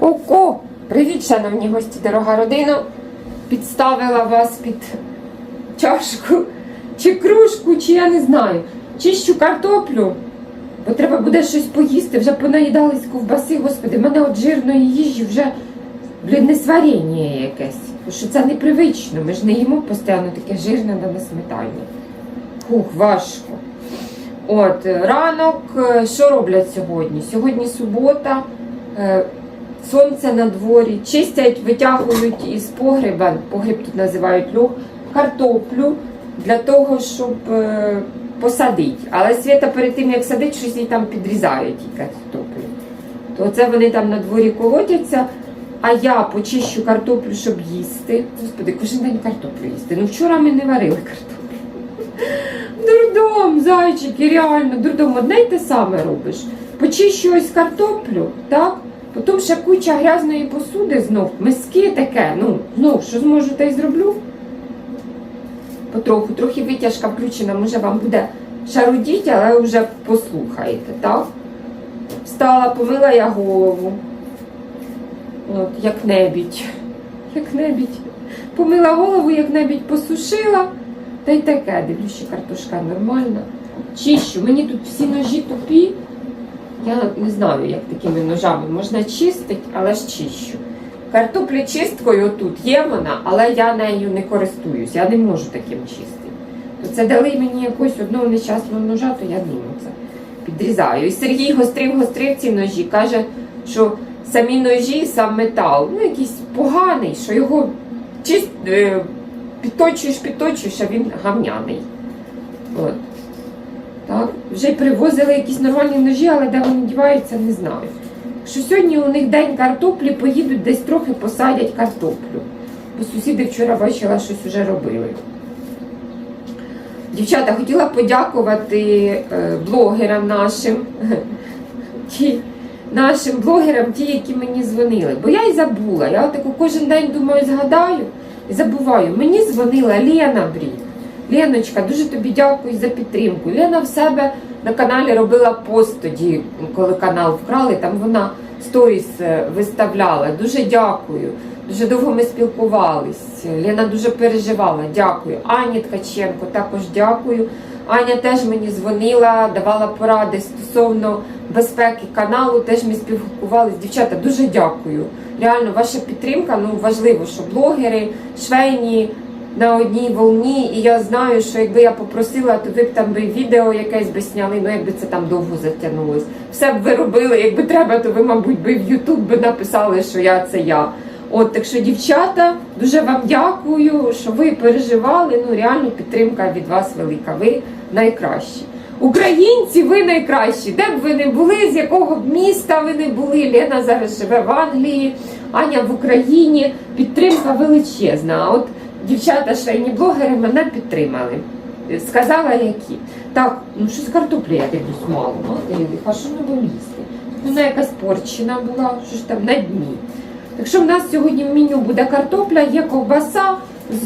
Ко-ко! Привіт, шановні гості, дорога родина. Підставила вас під чашку чи кружку, чи я не знаю. Чищу картоплю, бо треба буде щось поїсти. Вже понаїдались ковбаси, господи, в мене от жирної їжі вже блін, не сварення якесь. Бо що це непривично. Ми ж не їмо постійно таке жирне на сметані. Хух, важко. От, ранок, е, що роблять сьогодні? Сьогодні субота, е, сонце на дворі, чистять, витягують із погреба, погріб тут називають льох, картоплю для того, щоб е, посадити. Але Свята перед тим, як садить, щось їй там підрізають ті картоплі. То це вони там на дворі колотяться, а я почищу картоплю, щоб їсти. Господи, кожен день картоплю їсти. Ну вчора ми не варили картоплю. Дурдом, зайчики, реально, дурдом, одне й те саме робиш. Почищу ось картоплю, так? Потім ще куча грязної посуди знов, миски таке, ну, знов, що зможу, те й зроблю. Потроху, трохи витяжка включена, може вам буде шарудіть, але вже послухаєте, так? Встала, помила я голову. От, як небідь. Як небідь. Помила голову, як небідь посушила. Та й таке, дивлюсь, що картошка нормальна. Чищу. Мені тут всі ножі тупі. Я не знаю, як такими ножами можна чистити, але ж чищу. Картоплі чисткою тут є вона, але я нею не користуюсь. Я не можу таким чистити. То це дали мені якось одного нещасного ножа, то я ним це підрізаю. І Сергій гострив, гострив ці ножі. Каже, що самі ножі, сам метал, ну якийсь поганий, що його чист, е, підточуєш, підточуєш, а він гавняний. От. Так. Вже привозили якісь нормальні ножі, але де вони діваються, не знаю. Що сьогодні у них день картоплі, поїдуть десь трохи посадять картоплю. Бо сусіди вчора бачила, щось вже робили. Дівчата, хотіла подякувати е, блогерам нашим, ті, нашим блогерам, ті, які мені дзвонили. Бо я й забула. Я отаку кожен день думаю, згадаю і забуваю. Мені дзвонила Лена Брі. Леночка, дуже тобі дякую за підтримку. Лена в себе на каналі робила пост тоді, коли канал вкрали, там вона сторіс е, виставляла. Дуже дякую. Дуже довго ми спілкувались. Лена дуже переживала. Дякую. Ані Ткаченко також дякую. Аня теж мені дзвонила, давала поради стосовно безпеки каналу. Теж ми спілкувалися. Дівчата, дуже дякую. Реально, ваша підтримка ну важливо, що блогери, швейні на одній волні, і я знаю, що якби я попросила, то ви б там би відео якесь би сняли, ну якби це там довго затягнулось. Все б ви робили, якби треба, то ви, мабуть, би в Ютуб би написали, що я це я. От так що, дівчата, дуже вам дякую, що ви переживали. Ну реально підтримка від вас велика. Ви найкращі. Українці, ви найкращі. Де б ви не були, з якого б міста ви не були. Лена зараз живе в Англії, Аня в Україні. Підтримка величезна. От дівчата, швейні блогери мене підтримали. Сказала, які. Так, ну що з картоплі, я дивлюсь, мало. Мати, а що не було їсти? Вона якась порчена була, що ж там на дні. Так що в нас сьогодні в меню буде картопля, є ковбаса.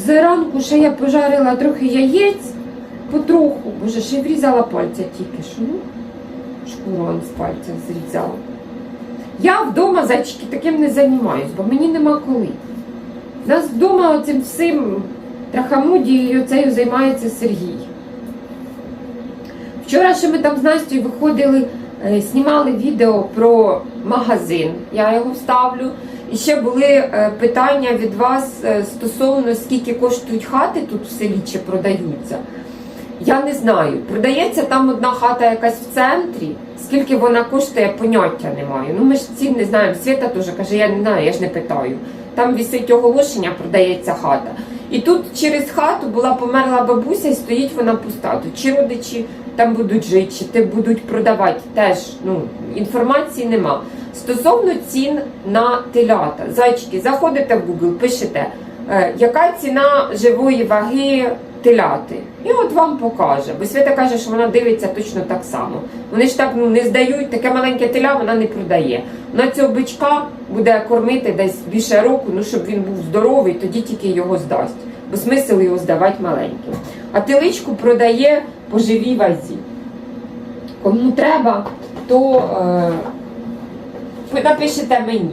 Зранку ще я пожарила трохи яєць, потроху, боже, ще й врізала пальця тільки що. Ну, шкуру з пальця зрізала. Я вдома, зайчики, таким не займаюсь, бо мені нема коли. Нас вдома цим всім трахамудією цією займається Сергій. Вчора ще ми там з Настю виходили, е, знімали відео про магазин. Я його вставлю. І ще були е, питання від вас е, стосовно скільки коштують хати тут в селі чи продаються. Я не знаю. Продається там одна хата якась в центрі. Скільки вона коштує, поняття не маю. Ну ми ж цін не знаємо. Свята теж каже, я не знаю, я ж не питаю. Там вісить оголошення, продається хата. І тут через хату була померла бабуся, і стоїть вона пуста. Тут чи родичі там будуть жити, чи те будуть продавати. Теж ну, інформації нема. Стосовно цін на телята, зайчики, заходите в Google, пишете, е, яка ціна живої ваги теляти. І от вам покаже. Бо Свята каже, що вона дивиться точно так само. Вони ж так ну, не здають, таке маленьке теля вона не продає. Вона цього бичка буде кормити десь більше року, ну щоб він був здоровий, тоді тільки його здасть. Бо смисл його здавати маленьким. А теличку продає по живій вазі. Кому треба, то е, напишете мені.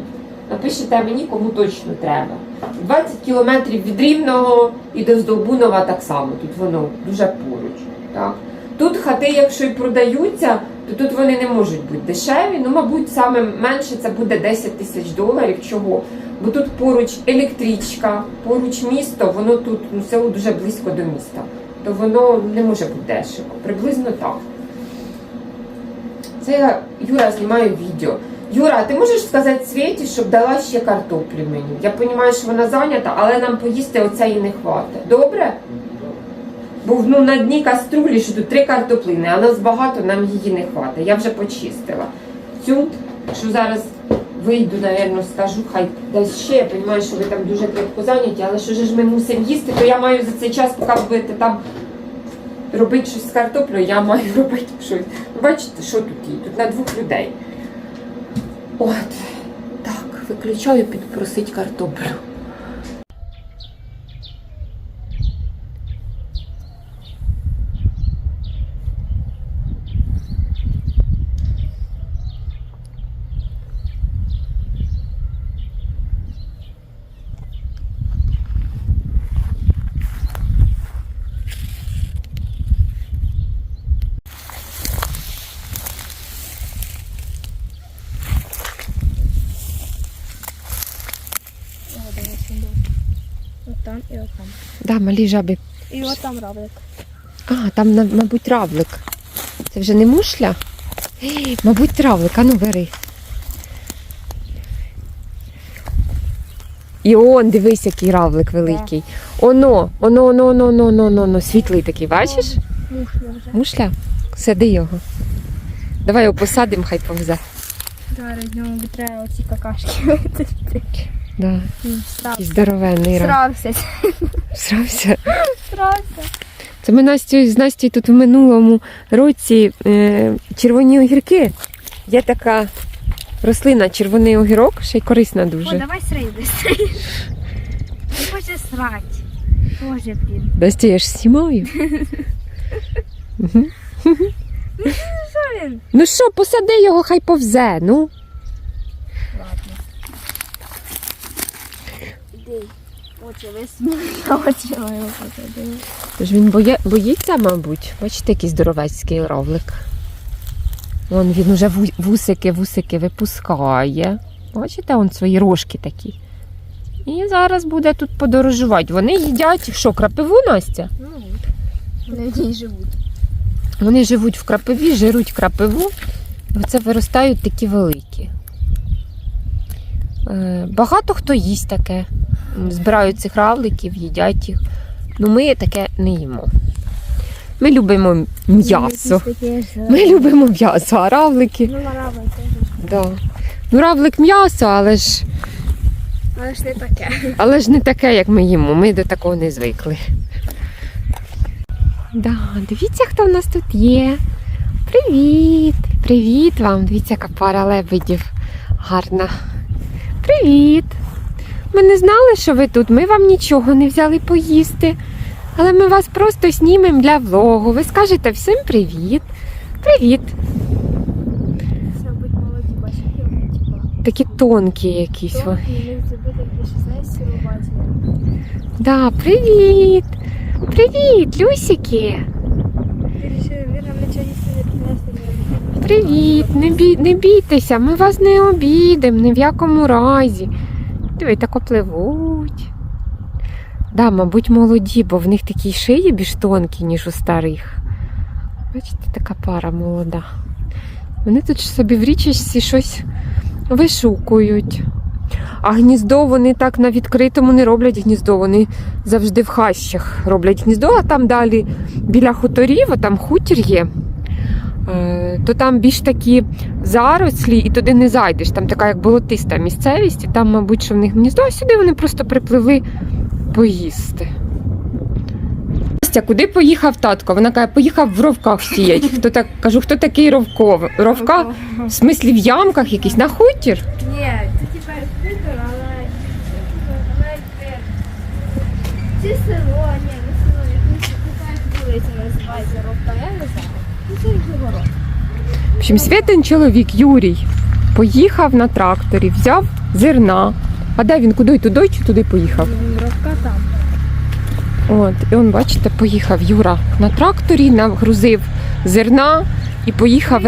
напишете мені, кому точно треба. 20 кілометрів від Рівного і до Здолбунова так само. Тут воно дуже поруч. Так? Тут хати, якщо і продаються, то тут вони не можуть бути дешеві. Ну, мабуть, саме менше це буде 10 тисяч доларів. Чого? Бо тут поруч електричка, поруч місто, воно тут ну, село дуже близько до міста. То воно не може бути дешево. Приблизно так. Це я, Юра, знімаю відео. Юра, ти можеш сказати Світі, щоб дала ще картоплі мені? Я розумію, що вона зайнята, але нам поїсти оцеї не хватить. Добре? Бо ну, на дні каструлі, що тут три картоплини, а нас багато, нам її не хватить. Я вже почистила. Цю, що зараз вийду, напевно, скажу, хай дасть ще. Я розумію, що ви там дуже крепко зайняті, але що ж ми мусимо їсти, то я маю за цей час, поки будете там робити щось з картоплею, я маю робити щось. Ну, Бачите, що тут є? Тут на двох людей. От. Так, виключаю підпросить картоплю. О, дивись, він був. От там і от там. Да, малі жаби. І от там равлик. А, там, мабуть, равлик. Це вже не мушля? Ей, Мабуть, травлик, а ну бери. І он, дивись, який равлик великий. Оно, оно, оно, оно, оно, оно, оно, оно, світлий такий, бачиш? Мушля вже. Мушля? Сади його. Давай його посадимо, хай повзе. Зараз ньому треба оці какашки. Да. Страв. Здоровенний рав. Срався. Срався. Срався. Це ми Настю, з Настю тут в минулому році е, червоні огірки. Є така рослина, червоний огірок, ще й корисна О, дуже. давай срей быстрее. Не хоче срать. Боже, блін. Настя, я ж знімаю. Мгм. Що він? Ну що, посади його, хай повзе. Ну. Іди. Очі. Очі. Тож він боє, боїться, мабуть. Бачите, який здоровецький равлик. Вон він уже вусики, вусики випускає. Бачите, он свої рожки такі. І зараз буде тут подорожувати. Вони їдять що, крапиву, Настя? Ну, вони в ній живуть. Вони живуть в крапиві, жируть крапиву. І Оце виростають такі великі. Е, Багато хто їсть таке. Збирають цих равликів, їдять їх. Ну ми таке не їмо. Ми любимо м'ясо. Ми любимо м'ясо, а равлики. Ну, ларавий. Да. Ну, равлик м'ясо, але ж, Але ж не таке. але ж не таке, як ми їмо. Ми до такого не звикли. Да, дивіться, хто в нас тут є. Привіт! Привіт вам! Дивіться, яка пара лебедів гарна. Привіт! Ми не знали, що ви тут. Ми вам нічого не взяли поїсти. Але ми вас просто знімемо для влогу. Ви скажете всім привіт. Привіт! Такі тонкі якісь. То вони. і них зробити як 16 сірувати. Да, привіт! Привіт, Люсики! Вирішили, він нам нічого їсти не принесли. Привіт! Не, бій, не бійтеся, ми вас не обідемо ні в якому разі. Диви, так опливуть. Да, мабуть, молоді, бо в них такі шиї більш тонкі, ніж у старих. Бачите, така пара молода. Вони тут собі в річці щось вишукують. А гніздо вони так на відкритому не роблять гніздо, вони завжди в хащах роблять гніздо, а там далі біля хуторів, а там хутір є. Е, То там більш такі зарослі, і туди не зайдеш. Там така як болотиста місцевість, і там, мабуть, що в них гніздо, а сюди вони просто припливли поїсти. Настя, куди поїхав татко? Вона каже, поїхав в ровках сіять. Хто так кажу, хто такий ровков? Ровка? В смислі в ямках якісь на хутір? Ні, це тепер хутор, але... але тепер... Чи село, ні, не село, якусь якась вулиця називається Ровка, я не знаю. Ну це ж город. В общем, Святин чоловік Юрій поїхав на тракторі, взяв зерна. А де він куди туди чи туди поїхав? От, і он, бачите, поїхав Юра на тракторі, нагрузив зерна і поїхав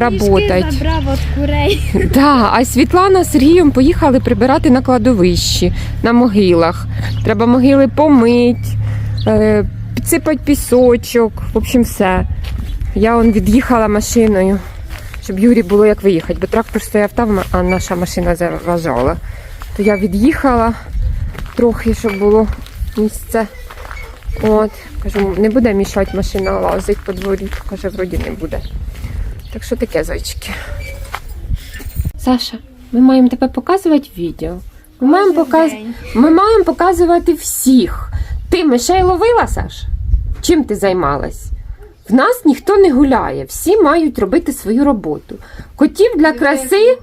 курей. Да, а Світлана з Сергієм поїхали прибирати на кладовищі, на могилах. Треба могили помить, е, підсипати пісочок, в общем, все. Я он від'їхала машиною, щоб Юрі було як виїхати, бо трактор стояв там, а наша машина заважала. То я від'їхала трохи, щоб було місце. От, кажу, не буде мішати машина лазить по дворі. Каже, вроді не буде. Так що таке, зайчики. Саша, ми маємо тебе показувати відео. Ми маємо, показ... ми маємо показувати всіх. Ти мишей ловила, Саш? Чим ти займалась? В нас ніхто не гуляє, всі мають робити свою роботу. Котів для краси,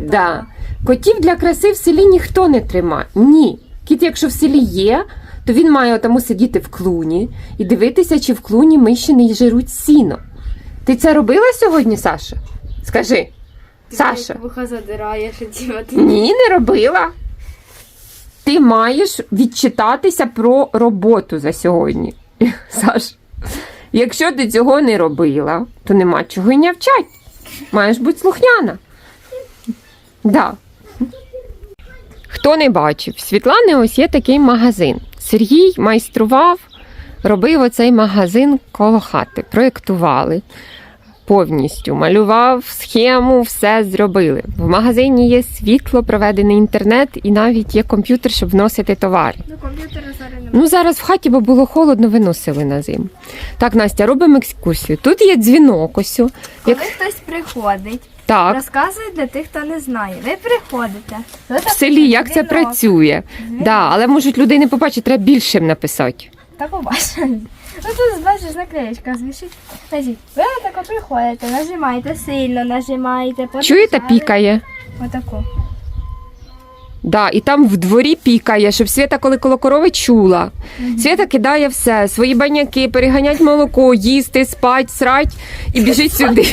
да. котів для краси в селі ніхто не тримає. Ні. Кіт, якщо в селі є, то він має тому сидіти в клуні і дивитися, чи в клуні миші не жируть сіно. Ти це робила сьогодні, Саша? Скажи. Саша. Вуха задираєш. Ні, не робила. Ти маєш відчитатися про роботу за сьогодні. Саш, якщо ти цього не робила, то нема чого й навчать. Маєш бути слухняна. Да. Хто не бачив, Світлани ось є такий магазин. Сергій майстрував, робив оцей магазин коло хати, проєктували повністю, малював схему, все зробили. В магазині є світло, проведений інтернет і навіть є комп'ютер, щоб вносити товари. Ну, комп'ютера зараз немає. Ну зараз в хаті, бо було холодно, виносили на зиму. Так, Настя, робимо екскурсію. Тут є дзвінок ось. Коли Як... хтось приходить, Так, розказує для тих, хто не знає. Ви приходите. ви в селі як це працює. Да, але можуть люди не побачити, треба більшим написати. Та побачимо. Ну тут бачиш наклеєчка звішить. Значить, ви отако приходите, нажимаєте сильно, нажимаєте, потім Чуєте, пікає? Отако. Да, і там в дворі пікає, щоб Свята, коли коло корови чула. Свята кидає все, свої баняки, переганять молоко, їсти, спать, срать і біжить сюди.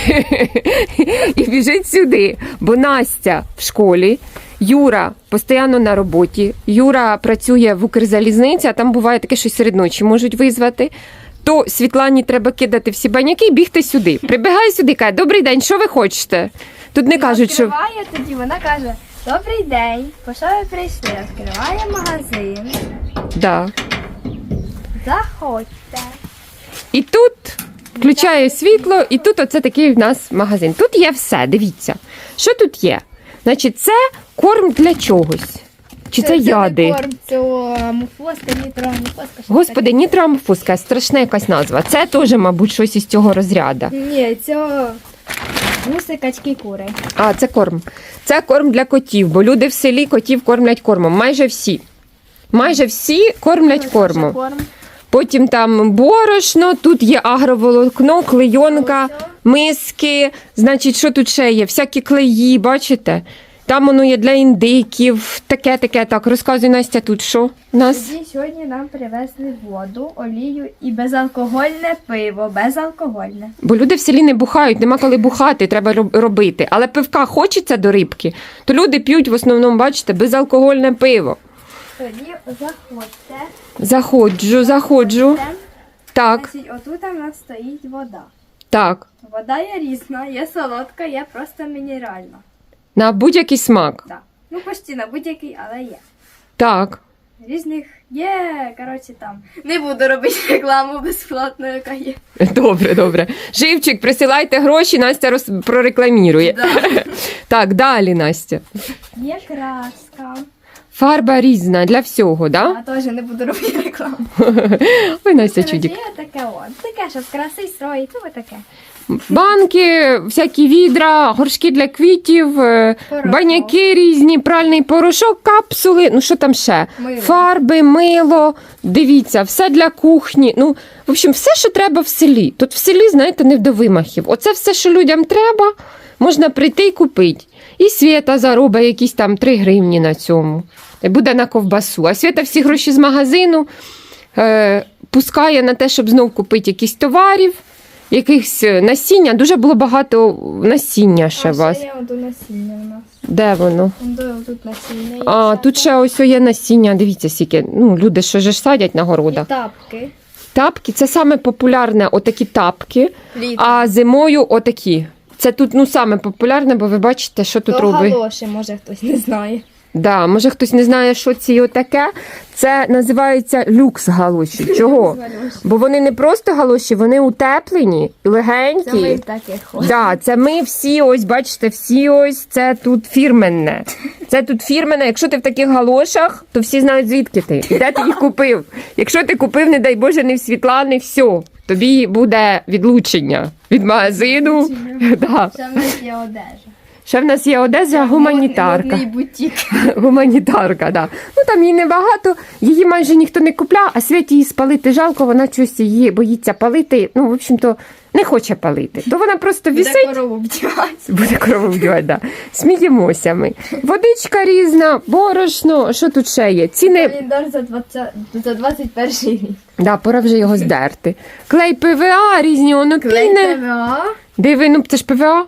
І біжить сюди. Бо Настя в школі, Юра постійно на роботі. Юра працює в Укрзалізниці, а там буває таке, що серед ночі можуть визвати. То Світлані треба кидати всі баняки і бігти сюди. Прибігає сюди, каже, добрий день, що ви хочете? Тут не кажуть, що. Відкриває тоді, вона каже, добрий день, по що ви прийшли? Відкриває магазин, Да. заходьте. І тут включає світло, і тут оце такий в нас магазин. Тут є все, дивіться. Що тут є? Значить, це корм для чогось. Чи це, яди? не корм, це муфоска, нітро, муфоска. що Господи, нітроамфуска, страшна якась назва. Це теж, мабуть, щось із цього розряду. Ні, це гуси, качки, кури. А, це корм. Це корм для котів, бо люди в селі котів кормлять кормом. Майже всі. Майже всі кормлять кормом. Корм. Потім там борошно, тут є агроволокно, клейонка, миски. Значить, що тут ще є? Всякі клеї, бачите? Там воно є для індиків, таке, таке. Так, розказуй Настя, тут що в нас? Тоді сьогодні нам привезли воду, олію і безалкогольне пиво. Безалкогольне. Бо люди в селі не бухають, нема коли бухати, треба робити. Але пивка хочеться до рибки, то люди п'ють в основному, бачите, безалкогольне пиво. Тоді заходьте. Заходжу, заходжу. Так, Значить, отут у нас стоїть вода. так. Вода є різна, є солодка, є просто мінеральна. На будь-який смак. Да. Ну, почти на будь-який, але є. Так. Різних є, коротше, там. Не буду робити рекламу безплатно, яка є. Добре, добре. Живчик, присилайте гроші, Настя роз... прорекламірує. Так, далі, Настя. Є краска. Фарба різна для всього, да? Я теж не буду робити рекламу. Ой, Настя чудік. таке от. Таке, щоб краси строїть, ну таке. Банки, всякі відра, горшки для квітів, е, Порошок. баняки різні, пральний порошок, капсули. Ну що там ще? Мило. Фарби, мило. Дивіться, все для кухні. Ну, в общем, все, що треба в селі. Тут в селі, знаєте, не до вимахів. Оце все, що людям треба, можна прийти і купити. І Свята заробить якісь там 3 гривні на цьому. Буде на ковбасу. А Свята всі гроші з магазину е, пускає на те, щоб знов купити якісь товарів. якихось е, насіння. Дуже було багато насіння ще а у вас. ще є ото насіння у нас. Де воно? Вон тут насіння. є А, всяке. тут ще ось є насіння. Дивіться, скільки. Ну, люди що ж садять на І тапки. Тапки це саме популярне, отакі тапки, Літо. а зимою отакі. Це тут ну саме популярне, бо ви бачите, що тут робить. галоші, може хтось не знає. Да, може хтось не знає, що ці отаке. Це називається люкс галоші. Чого? Бо вони не просто галоші, вони утеплені, Це ми легенькі. таке. Да, це ми всі ось, бачите, всі ось це тут фірменне. Це тут фірменне. Якщо ти в таких галошах, то всі знають звідки ти. І де ти їх купив. Якщо ти купив, не дай Боже, не в Світлани, все. Тобі буде відлучення від магазину. Да. Нас є одежа. Ще в нас є Одеса гуманітарка. Бутік. Гуманітарка, да. Ну там її небагато, її майже ніхто не купляв, а святі її спалити жалко, вона щось її боїться палити. Ну, в общем-то, не хоче палити. То вона просто Буде вісить, корову вдягати. буде корову вдівати, да. Сміємося ми. Водичка різна, борошно, що тут ще є? Ціни, Календар за 20, за 21 рік. да, пора вже його здерти. Клей ПВА, різні онопіни. ТВА. Диви, ну це ж ПВА.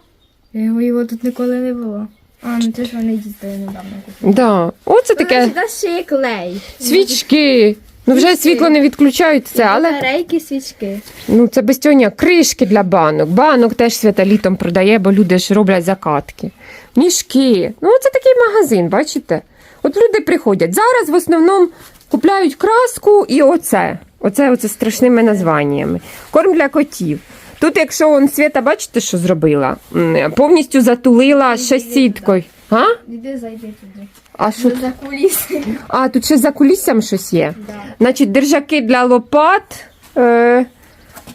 Його, його тут ніколи не було. А, ну це ж вони їздили недавно. купили. Да. Оце таке. Сюди ще є клей. Свічки. Ну вже Свічки. світло не відключають це, але Батарейки, свічки. Ну, це без цього ніяк. кришки для банок. Банок теж свята літом продає, бо люди ж роблять закатки. Мішки. Ну, це такий магазин, бачите? От люди приходять. Зараз в основному купляють краску і оце. Оце, оце страшними названнями. Корм для котів. Тут, якщо он свята, бачите, що зробила? М, Повністю затулила ще сіткою. А? Іди зайди туди. А що? За куліси? А, тут ще за куліссям щось є. Да. Значить, держаки для лопат, е,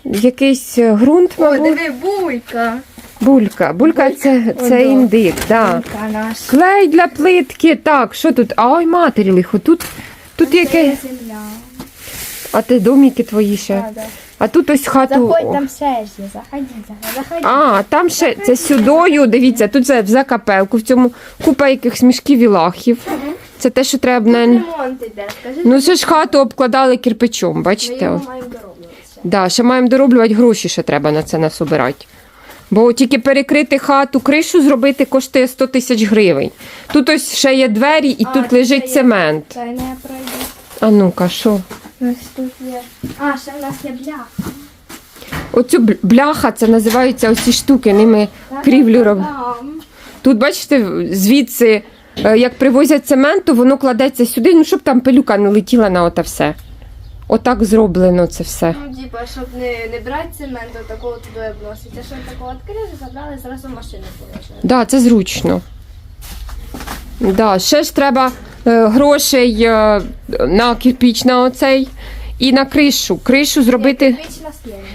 якийсь е, ґрунт, О, мабуть. диви, булька. Булька. Булька це, це Ото. індик, да. Булька наш. Клей для плитки. Так, що тут? Ой, матері лихо. Тут, тут яке. земля. А ти доміки твої ще. Да, да. А тут ось хату. Заходь, там ще є. Заходи, заходи. А, там ще це сюдою. Дивіться, тут це в закапелку, в цьому купа якихось мішків і лахів. Це те, що треба. Не... ремонт іде. Скажи, Ну, це ж хату обкладали кирпичом, ми бачите? його маємо дороблювати ще. Да, ще маємо дороблювати гроші, ще треба на це насобирати. Бо тільки перекрити хату, кришу зробити коштує 100 тисяч гривень. Тут ось ще є двері і А, тут тут лежить є. цемент. Та й не пройду. А ну-ка, що? Ось тут є. А, ще в нас є бляха. Оцю бл- бляха, це називаються оці штуки, ними крівлю роб. Там. Тут, бачите, звідси, е, як привозять цемент, то воно кладеться сюди, ну щоб там пилюка не летіла на оте все. Отак зроблено це все. Ну, типа, щоб не, не брати цемент, от такого туди вносить, а щоб такого відкрили, забрали, зразу в машину положили. Да, це зручно. Да, ще ж треба е, грошей е, на кирпіч на оцей і на кришу. Кришу зробити.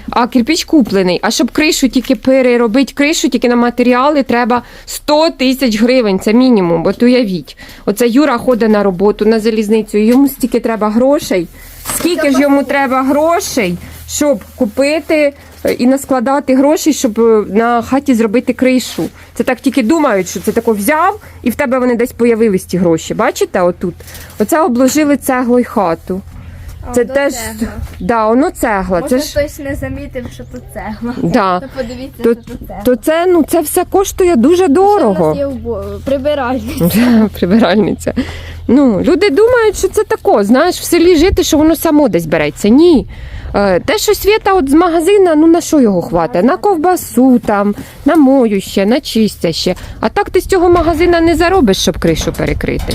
А кирпіч куплений. А щоб кришу тільки переробити кришу, тільки на матеріали треба 100 тисяч гривень. Це мінімум. От уявіть. Оце Юра ходить на роботу на залізницю. Йому стільки треба грошей. Скільки ж йому треба грошей, щоб купити і наскладати гроші, щоб е, на хаті зробити кришу. Це так тільки думають, що це тако взяв, і в тебе вони десь появились ті гроші. Бачите, отут. Оце обложили цеглою хату. Це теж цегла. да, воно цегла. Може Це ж хтось не замітив, що тут цегла. да. То подивіться, То- що тут цегла. То це ну це все коштує дуже Ще дорого. убо- прибиральниця. Прибиральниця. Ну, люди думають, що це тако, знаєш, в селі жити, що воно само десь береться. Ні. Е, Те, що свята от з магазина, ну на що його хватить? На ковбасу там, на моюще, на чистяще. А так ти з цього магазина не заробиш, щоб кришу перекрити.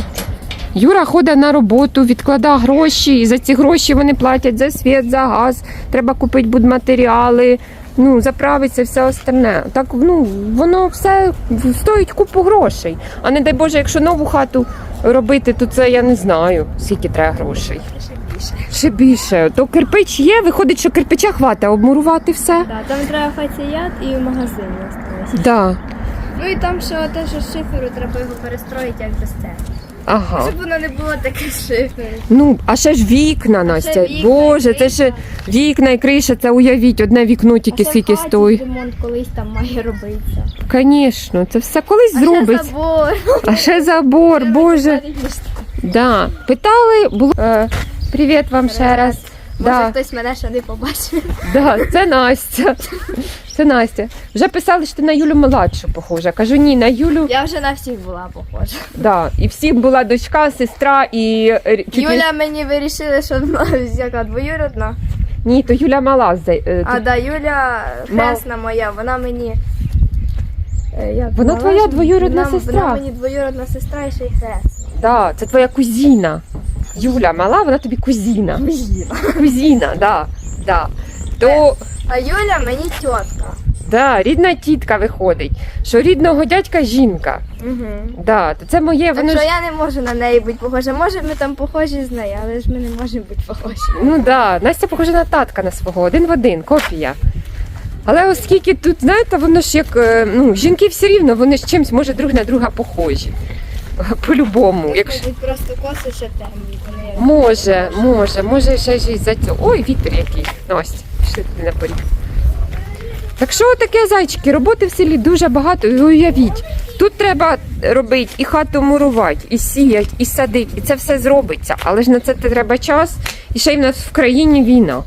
Юра ходить на роботу, відкладає гроші, і за ці гроші вони платять за світ, за газ, треба купити будматеріали, ну, заправиться все остальне. Так ну, воно все стоїть купу грошей. А не дай Боже, якщо нову хату робити, то це я не знаю, скільки треба грошей. Ще більше. То кирпич є, виходить, що кирпича хватить, обмурувати все. Да, там треба фаціят і в магазині осталось. Да. Ну і там ще те, що з шиферу треба його перестроїти як без цегли. Ага. Щоб воно не було таке шифер. Ну, а ще ж вікна, Настя. вікна, Боже, це ще вікна і криша, це уявіть, одне вікно тільки А скільки стоїть. Ремонт колись там має робитися. Звісно, це все колись А ще зробить. забор. А ще забор, Боже. Да. Питали, було. Е, привіт вам ще раз. Може Да. хтось мене ще не побачив. Да, це Настя. Це Настя. Вже писали, що ти на Юлю младшу похожа. Кажу, ні, на Юлю. Я вже на всіх була похожа. Да. І всіх була дочка, сестра і Юля мені вирішили, що вона яка двоюродна. Ні, то Юля мала. е, А да, Юля хресна моя, вона мені. е, як Вона вона твоя двоюродна вона, сестра. Вона мені двоюродна сестра і ще й хресна. Да, це твоя кузіна. Юля мала, вона тобі кузіна. Кузіна, да. да. То А Юля мені тітка. да, рідна тітка виходить, що рідного дядька жінка. Угу. Да, то це моє, Так воно що ж. я не можу на неї бути похожа. Може, ми там похожі з нею, але ж ми не можемо бути похожі. Ну да, Настя похожа на татка на свого, один в один, копія. Але оскільки тут, знаєте, воно ж як е, ну, жінки все рівно, вони ж чимось може друг на друга похожі. По-любому. Якщо... Мабуть, просто коси ще темні. Вони Може, може, може ще ж із-за цього. Ой, вітер який. Настя, пішли на поріг. Так що таке, зайчики, роботи в селі дуже багато. І уявіть, тут треба робити і хату мурувати, і сіять, і садити, і це все зробиться. Але ж на це треба час. І ще й в нас в країні війна.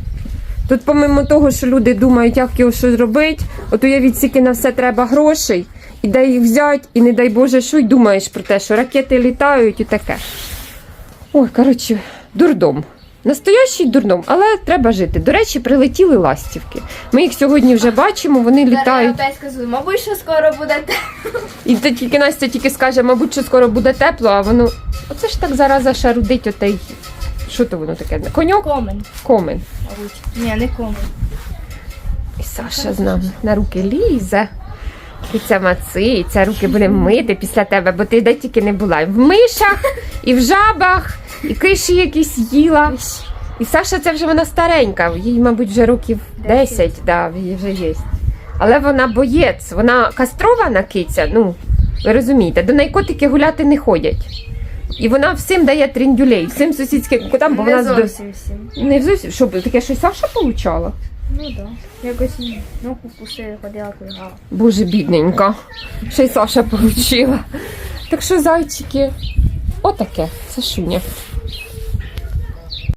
Тут, помимо того, що люди думають, як його що зробити, от уявіть, скільки на все треба грошей, і де їх взяти, і не дай Боже, що й думаєш про те, що ракети літають і таке. Ой, коротше, дурдом. Настоящий дурдом, але треба жити. До речі, прилетіли ластівки. Ми їх сьогодні вже бачимо, вони Зараз я літають. опять скажу, мабуть, що скоро буде те. І то тільки Настя тільки скаже, мабуть, що скоро буде тепло, а воно. Оце ж так зараза шарудить отей. Що то воно таке? Коньок? Комен, Комен. мабуть. Ні, не комен. І Саша з нами на руки лізе. І це мациться, руки будемо мити після тебе, бо ти де тільки не була. І в мишах, і в жабах, і киші якісь їла. І Саша це вже вона старенька, їй, мабуть, вже років 10, да, їй вже є. Але вона боєць, вона кастрована киця, ну, ви розумієте, до неї котики гуляти не ходять. І вона всім дає тріндюлей, всім сусідським котам, бо вона не зовсім всім. не зовсім. Що таке, що Саша получала? Ну так. Якось ногу вкусили, ходила кульгала. Боже, бідненька. Ще й Саша получила. Так що, зайчики, отаке, Сашуня.